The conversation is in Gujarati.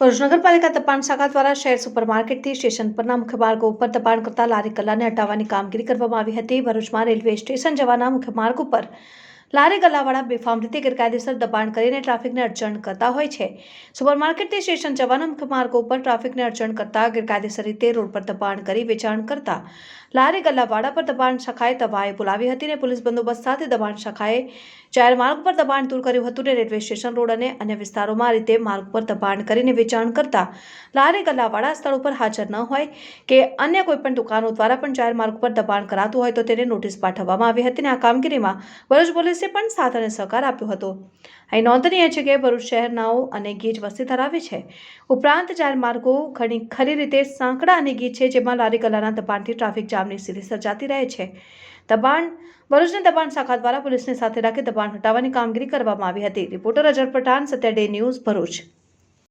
ભરૂચ નગરપાલિકા દબાણ શાખા દ્વારા શહેર સુપરમાર્કેટથી સ્ટેશન પરના મુખ્ય માર્ગો ઉપર દબાણ કરતા લારી કલાને હટાવવાની કામગીરી કરવામાં આવી હતી. ભરૂચમાં રેલવે સ્ટેશન જવાના મુખ્ય માર્ગ ઉપર લારી ગલ્લાવાળા બેફામ રીતે ગેરકાયદેસર દબાણ કરીને ટ્રાફિકને અડચણ કરતા હોય છે. સુપરમાર્કેટથી સ્ટેશન જવાના મુખ્ય માર્ગો ઉપર ટ્રાફિકને અડચણ કરતા ગેરકાયદેસર રીતે રોડ પર દબાણ કરી વેચાણ કરતા લારી ગલ્લાવાળા પર દબાણ શાખાએ તવાએ બોલાવી હતી અને પોલીસ બંદોબસ્ત સાથે દબાણ શાખાએ જાહેર માર્ગ પર દબાણ દૂર કર્યું હતું અને રેલવે સ્ટેશન રોડ અને અન્ય વિસ્તારોમાં આ રીતે માર્ગ પર દબાણ કરીને વેચાણ કરતા લારી ગલ્લાવાળા સ્થળ ઉપર હાજર ન હોય કે અન્ય કોઈપણ દુકાનો દ્વારા પણ જાહેર માર્ગ પર દબાણ કરાતું હોય તો તેને નોટિસ પાઠવવામાં આવી હતી અને આ કામગીરીમાં ભરૂચ પોલીસે પણ સાથ અને સહકાર આપ્યો હતો. અહીં નોંધનીય છે કે ભરૂચ શહેર નાઓ અને ગીચ વસ્તી ધરાવે છે. ઉપરાંત જાહેર માર્ગો ઘણી ખરી રીતે સાંકડા અને ગીચ છે, જેમાં લારી કલાના દબાણથી ટ્રાફિક જામની સ્થિતિ સર્જાતી રહે છે. દબાણ, ભરૂચની દબાણ શાખા દ્વારા પોલીસને સાથે રાખી દબાણ હટાવવાની કામગીરી કરવામાં આવી હતી. Reporter Azhar Pathan, Satya day news Bharuch.